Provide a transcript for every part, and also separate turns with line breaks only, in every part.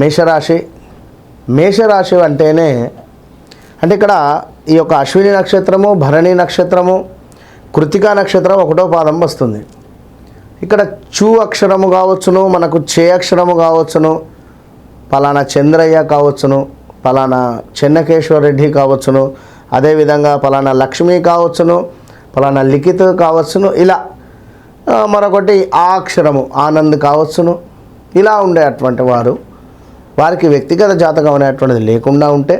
మేషరాశి. మేషరాశి అంటేనే అంటే ఇక్కడ ఈ యొక్క అశ్విని నక్షత్రము భరణి నక్షత్రము కృతికా నక్షత్రం ఒకటో పాదం వస్తుంది. ఇక్కడ చూ అక్షరము కావచ్చును మనకు చే అక్షరము కావచ్చును పలానా చంద్రయ్య కావచ్చును పలానా చెన్నకేశ్వర రెడ్డి కావచ్చును అదేవిధంగా పలానా లక్ష్మి కావచ్చును పలానా లిఖిత్ కావచ్చును ఇలా మరొకటి ఆ అక్షరము ఆనంద్ కావచ్చును ఇలా ఉండేటువంటి వారు. వారికి వ్యక్తిగత జాతకం అనేటువంటిది లేకుండా ఉంటే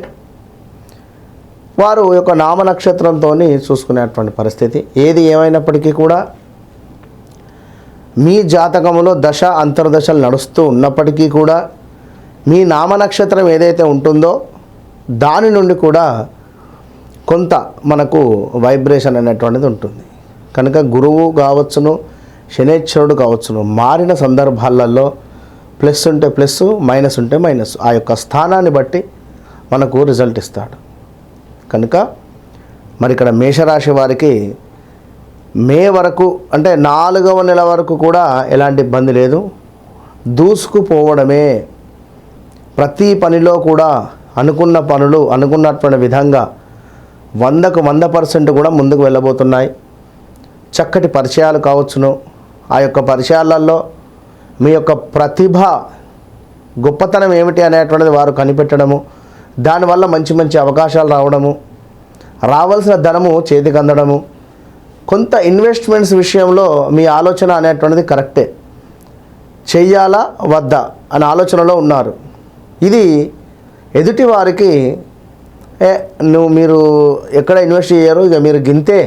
వారు యొక్క నామ నక్షత్రంతో చూసుకునేటువంటి పరిస్థితి. ఏది ఏమైనప్పటికీ కూడా మీ జాతకంలో దశ అంతర్దశలు నడుస్తూ ఉన్నప్పటికీ కూడా మీ నామ నక్షత్రం ఏదైతే ఉంటుందో దాని నుండి కూడా కొంత మనకు వైబ్రేషన్ అనేటువంటిది ఉంటుంది. కనుక గురువు కావచ్చును శనేశ్వరుడు కావచ్చును మారిన సందర్భాలలో ప్లస్ ఉంటే ప్లస్ మైనస్ ఉంటే మైనస్. ఆ యొక్క స్థానాన్ని బట్టి మనకు రిజల్ట్ ఇస్తాడు. కనుక మరి ఇక్కడ మేషరాశి వారికి మే వరకు అంటే నాలుగవ నెల వరకు కూడా ఎలాంటి ఇబ్బంది లేదు. దూసుకుపోవడమే ప్రతి పనిలో కూడా అనుకున్న పనులు అనుకున్నటువంటి విధంగా వందకు వంద పర్సెంట్ కూడా ముందుకు వెళ్ళబోతున్నాయి. చక్కటి పరిచయాలు కావచ్చును. ఆ యొక్క పరిచయాలలో మీ యొక్క ప్రతిభ గొప్పతనం ఏమిటి అనేటువంటిది వారు కనిపెట్టడము దానివల్ల మంచి మంచి అవకాశాలు రావడము రావాల్సిన ధనము చేతికి అందడము కొంత ఇన్వెస్ట్మెంట్స్ విషయంలో మీ ఆలోచన అనేటువంటిది కరెక్టే. చెయ్యాలా వద్దా అనే ఆలోచనలో ఉన్నారు. ఇది ఎదుటి వారికి ఏ నువ్వు మీరు ఎక్కడ ఇన్వెస్ట్ చేయరు ఇక మీరు గింతే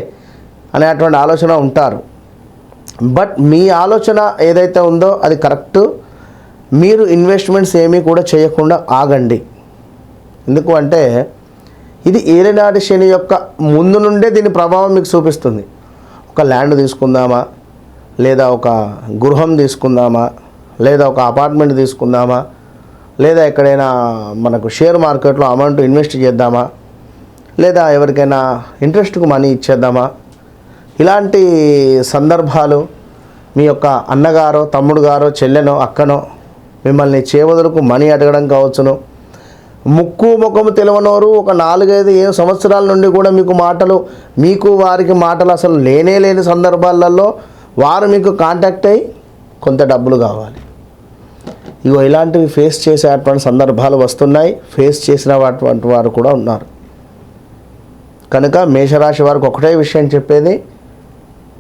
అనేటువంటి ఆలోచన ఉంటారు. బట్ మీ ఆలోచన ఏదైతే ఉందో అది కరెక్ట్. మీరు ఇన్వెస్ట్మెంట్స్ ఏమీ కూడా చేయకుండా ఆగండి. ఎందుకు అంటే ఇది ఏలినాటి శని యొక్క ముందు నుండే దీని ప్రభావం మీకు చూపిస్తుంది. ఒక ల్యాండ్ తీసుకుందామా? లేదా ఒక గృహం తీసుకుందామా? లేదా ఒక అపార్ట్మెంట్ తీసుకుందామా? లేదా ఎక్కడైనా మనకు షేర్ మార్కెట్లో అమౌంట్ ఇన్వెస్ట్ చేద్దామా? లేదా ఎవరికైనా ఇంట్రెస్ట్కు మనీ ఇచ్చేద్దామా? ఇలాంటి సందర్భాలు మీ యొక్క అన్నగారో తమ్ముడు గారో చెల్లెనో అక్కనో మిమ్మల్ని చేవదులకు మనీ అడగడం కావచ్చును. ముక్కు ముఖము తెలవనోరు ఒక నాలుగైదు ఏ సంవత్సరాల నుండి కూడా మీకు మాటలు మీకు వారికి మాటలు అసలు లేనే లేని సందర్భాలలో వారు మీకు కాంటాక్ట్ అయ్యి కొంత డబ్బులు కావాలి. ఇగో ఇలాంటివి ఫేస్ చేసేటువంటి సందర్భాలు వస్తున్నాయి. ఫేస్ చేసిన అటువంటి వారు కూడా ఉన్నారు. కనుక మేషరాశి వారికి ఒకటే విషయం చెప్పేది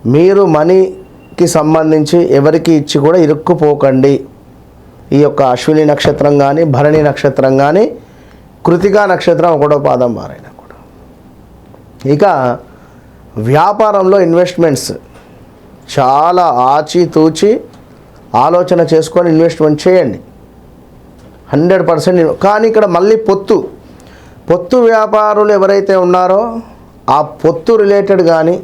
మీరు మనీకి సంబంధించి ఎవరికి ఇచ్చి కూడా ఇరుక్కుపోకండి. ఈ యొక్క అశ్విని నక్షత్రం కానీ భరణి నక్షత్రం కానీ కృతికా నక్షత్రం ఒకటో పాదం వారైనా కూడా. ఇక వ్యాపారంలో ఇన్వెస్ట్మెంట్స్ చాలా ఆచితూచి ఆలోచన చేసుకొని ఇన్వెస్ట్మెంట్ చేయండి. హండ్రెడ్ పర్సెంట్ కానీ ఇక్కడ మళ్ళీ పొత్తు. పొత్తు వ్యాపారులు ఎవరైతే ఉన్నారో ఆ పొత్తు రిలేటెడ్ కానీ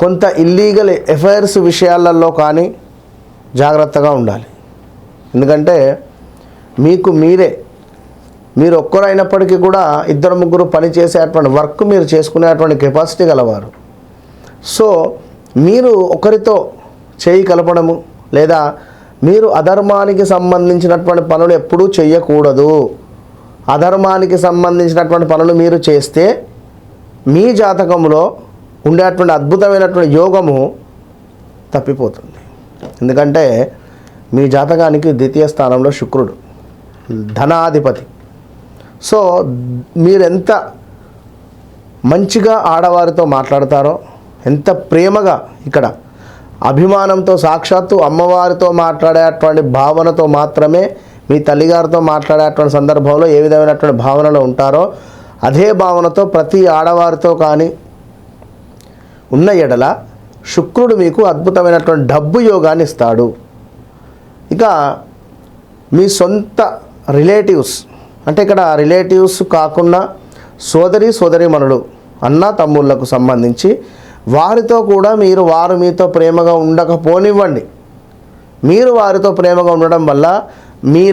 కొంత ఇల్లీగల్ ఎఫైర్స్ విషయాలలో కానీ జాగ్రత్తగా ఉండాలి. ఎందుకంటే మీకు మీరే మీరు ఒక్కరైనప్పటికీ కూడా ఇద్దరు ముగ్గురు పనిచేసేటువంటి వర్క్ మీరు చేసుకునేటువంటి కెపాసిటీ గలవారు. సో మీరు ఒకరితో చేయి కలపడము లేదా మీరు అధర్మానికి సంబంధించినటువంటి పనులు ఎప్పుడూ చేయకూడదు. అధర్మానికి సంబంధించినటువంటి పనులు మీరు చేస్తే మీ జాతకంలో ఉండేటువంటి అద్భుతమైనటువంటి యోగము తప్పిపోతుంది. ఎందుకంటే మీ జాతకానికి ద్వితీయ స్థానంలో శుక్రుడు ధనాధిపతి. సో మీరెంత మంచిగా ఆడవారితో మాట్లాడతారో ఎంత ప్రేమగా ఇక్కడ అభిమానంతో సాక్షాత్తు అమ్మవారితో మాట్లాడేటువంటి భావనతో మాత్రమే మీ తల్లిగారితో మాట్లాడేటువంటి సందర్భంలో ఏ విధమైనటువంటి భావనలో ఉంటారో అదే భావనతో ప్రతి ఆడవారితో కానీ ఉన్న ఎడల శుక్రుడు మీకు అద్భుతమైనటువంటి డబ్బు యోగాన్ని ఇస్తాడు. ఇక మీ సొంత రిలేటివ్స్ అంటే ఇక్కడ రిలేటివ్స్ కాకుండా సోదరి సోదరిమణులు అన్న తమ్ముళ్ళకు సంబంధించి వారితో కూడా మీరు వారు మీతో ప్రేమగా ఉండకపోనివ్వండి. మీరు వారితో ప్రేమగా ఉండడం వల్ల మీ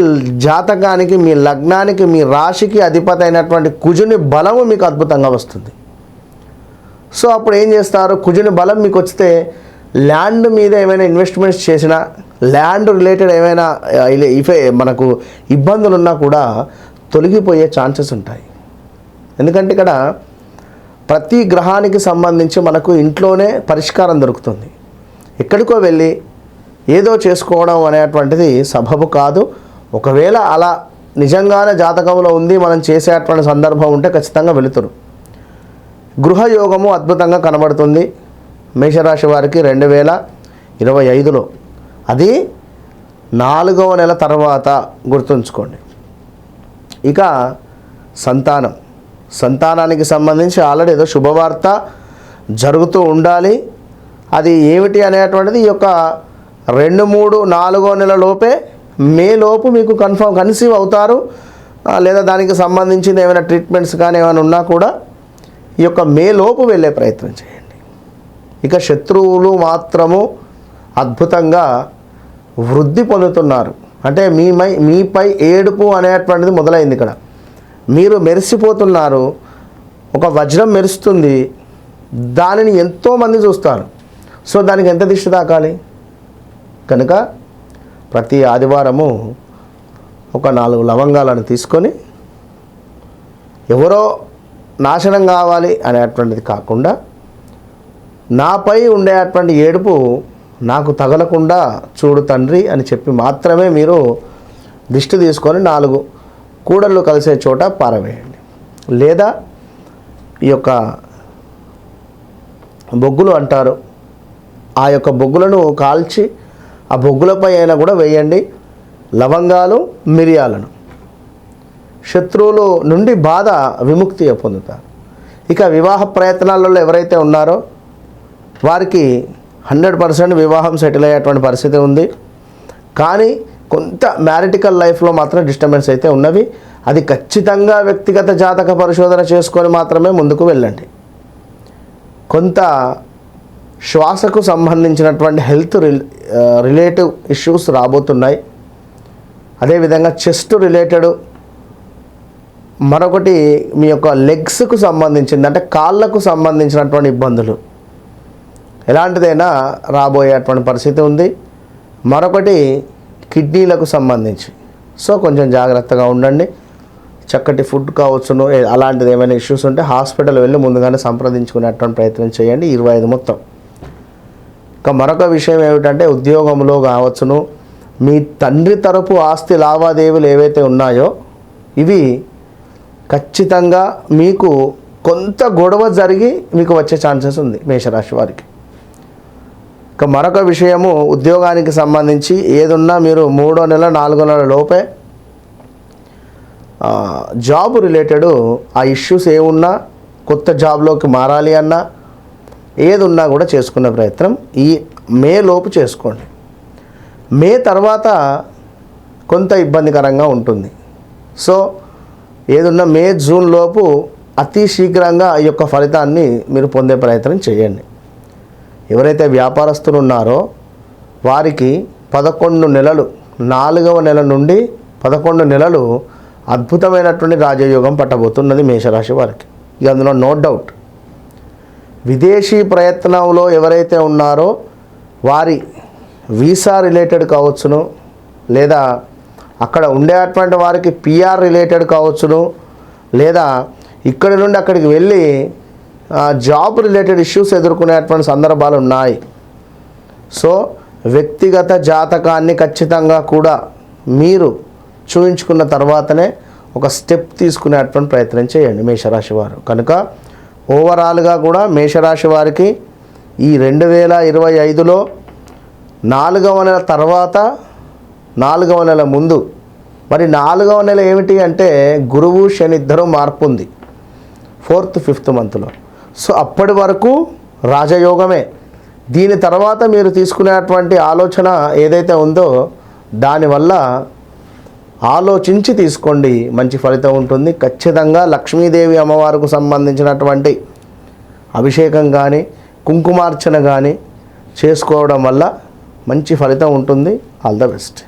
జాతకానికి మీ లగ్నానికి మీ రాశికి అధిపతి అయినటువంటి కుజుని బలము మీకు అద్భుతంగా వస్తుంది. సో అప్పుడు ఏం చేస్తారు? కుజుని బలం మీకు వస్తే ల్యాండ్ మీద ఏమైనా ఇన్వెస్ట్మెంట్స్ చేసినా ల్యాండ్ రిలేటెడ్ ఏమైనా ఇఫే మనకు ఇబ్బందులు ఉన్నా కూడా తొలగిపోయే ఛాన్సెస్ ఉంటాయి. ఎందుకంటే ఇక్కడ ప్రతి గ్రహానికి సంబంధించి మనకు ఇంట్లోనే పరిష్కారం దొరుకుతుంది. ఎక్కడికో వెళ్ళి ఏదో చేసుకోవడం అనేటువంటిది సబబు కాదు. ఒకవేళ అలా నిజంగానే జాతకంలో ఉంది మనం చేసేటువంటి సందర్భం ఉంటే ఖచ్చితంగా వెళుతురు. గృహయోగము అద్భుతంగా కనబడుతుంది. మేషరాశి వారికి రెండు వేల ఇరవై ఐదులో. అది నాలుగవ నెల తర్వాత గుర్తుంచుకోండి. ఇక సంతానం. సంతానానికి సంబంధించి ఆల్రెడీ ఏదో శుభవార్త జరుగుతూ ఉండాలి. అది ఏమిటి అనేటువంటిది ఈ యొక్క రెండు మూడు నాలుగో నెల లోపే మే లోపు మీకు కన్ఫర్మ్ కన్సీవ్ అవుతారు. లేదా దానికి సంబంధించిన ఏమైనా ట్రీట్మెంట్స్ కానీ ఏమైనా ఉన్నా కూడా ఈ యొక్క మే లోపు వెళ్ళే ప్రయత్నం చేయండి. ఇక శత్రువులు మాత్రము అద్భుతంగా వృద్ధి పొందుతున్నారు. అంటే మీపై మీపై ఏడుపు అనేటువంటిది మొదలైంది ఇక్కడ. మీరు మెరిసిపోతున్నారు. ఒక వజ్రం మెరుస్తుంది. దానిని ఎంతోమంది చూస్తారు. సో దానికి ఎంత దిష్టి తాకాలి? కనుక ప్రతి ఆదివారము ఒక నాలుగు లవంగాలను తీసుకొని ఎవరో నాశనం కావాలి అనేటువంటిది కాకుండా నాపై ఉండేటువంటి ఏడుపు నాకు తగలకుండా చూడు తండ్రి అని చెప్పి మాత్రమే మీరు దిష్టి తీసుకొని నాలుగు కూడళ్ళు కలిసే చోట పారవేయండి. లేదా ఈ యొక్క బొగ్గులు అంటారు ఆ యొక్క బొగ్గులను కాల్చి ఆ బొగ్గులపై అయినా కూడా వేయండి. లవంగాలు మిరియాలను. శత్రువులు నుండి బాధ విముక్తి పొందుతారు. ఇక వివాహ ప్రయత్నాలలో ఎవరైతే ఉన్నారో వారికి హండ్రెడ్ పర్సెంట్ వివాహం సెటిల్ అయ్యేటువంటి పరిస్థితి ఉంది. కానీ కొంత మ్యారిటికల్ లైఫ్లో మాత్రం డిస్టర్బెన్స్ అయితే ఉన్నవి. అది ఖచ్చితంగా వ్యక్తిగత జాతక పరిశోధన చేసుకొని మాత్రమే ముందుకు వెళ్ళండి. కొంత శ్వాసకు సంబంధించినటువంటి హెల్త్ రిలేటివ్ ఇష్యూస్ రాబోతున్నాయి. అదేవిధంగా చెస్ట్ రిలేటెడ్ మరొకటి మీ యొక్క లెగ్స్కు సంబంధించింది అంటే కాళ్ళకు సంబంధించినటువంటి ఇబ్బందులు. ఎలాంటిదైనా రాబోయేటువంటి పరిస్థితి ఉంది. మరొకటి కిడ్నీలకు సంబంధించి. సో కొంచెం జాగ్రత్తగా ఉండండి. చక్కటి ఫుడ్ కావచ్చును అలాంటిది ఏమైనా ఇష్యూస్ ఉంటే హాస్పిటల్ వెళ్ళి ముందుగానే సంప్రదించుకునేటువంటి ప్రయత్నం చేయండి ఇరవై ఐదు మొత్తం. ఇక మరొక విషయం ఏమిటంటే ఉద్యోగంలో కావచ్చును. మీ తండ్రి తరపు ఆస్తి లావాదేవీలు ఏవైతే ఉన్నాయో ఇవి ఖచ్చితంగా మీకు కొంత గొడవ జరిగి మీకు వచ్చే ఛాన్సెస్ ఉంది మేషరాశి వారికి. ఇక మరొక విషయము ఉద్యోగానికి సంబంధించి ఏదున్నా మీరు మూడో నెల నాలుగో నెల లోపే జాబ్ రిలేటెడ్ ఆ ఇష్యూస్ ఏమున్నా కొత్త జాబ్లోకి మారాలి అన్నా ఏదున్నా కూడా చేసుకునే ప్రయత్నం ఈ మే లోపు చేసుకోండి. మే తర్వాత కొంత ఇబ్బందికరంగా ఉంటుంది. సో ఏదున్నా మే జూన్ లోపు అతి శీఘ్రంగా ఈ యొక్క ఫలితాన్ని మీరు పొందే ప్రయత్నం చేయండి. ఎవరైతే వ్యాపారస్తులు ఉన్నారో వారికి పదకొండు నెలలు నాలుగవ నెల నుండి పదకొండు నెలలు అద్భుతమైనటువంటి రాజయోగం పట్టబోతున్నది మేషరాశి వారికి. ఇక అందులో నో డౌట్ విదేశీ ప్రయత్నంలో ఎవరైతే ఉన్నారో వారి వీసా రిలేటెడ్ కావచ్చును లేదా అక్కడ ఉండేటువంటి వారికి పిఆర్ రిలేటెడ్ కావచ్చును. లేదా ఇక్కడి నుండి అక్కడికి వెళ్ళి జాబ్ రిలేటెడ్ ఇష్యూస్ ఎదుర్కొనేటువంటి సందర్భాలు ఉన్నాయి. సో వ్యక్తిగత జాతకాన్ని ఖచ్చితంగా కూడా మీరు చూయించుకున్న తర్వాతనే ఒక స్టెప్ తీసుకునేటువంటి ప్రయత్నం చేయండి మేషరాశి వారు. కనుక ఓవరాల్గా కూడా మేషరాశి వారికి ఈ రెండు వేల ఇరవై ఐదులో నాలుగవ నెల తర్వాత నాలుగవ నెల ముందు. మరి నాలుగవ నెల ఏమిటి అంటే గురువు శని ఇద్దరు మార్పు ఉంది ఫోర్త్ ఫిఫ్త్ మంత్లో. సో అప్పటి వరకు రాజయోగమే. దీని తర్వాత మీరు తీసుకునేటువంటి ఆలోచన ఏదైతే ఉందో దానివల్ల ఆలోచించి తీసుకోండి. మంచి ఫలితం ఉంటుంది. ఖచ్చితంగా లక్ష్మీదేవి అమ్మవారికి సంబంధించినటువంటి అభిషేకం కానీ కుంకుమార్చన కానీ చేసుకోవడం వల్ల మంచి ఫలితం ఉంటుంది. All the best.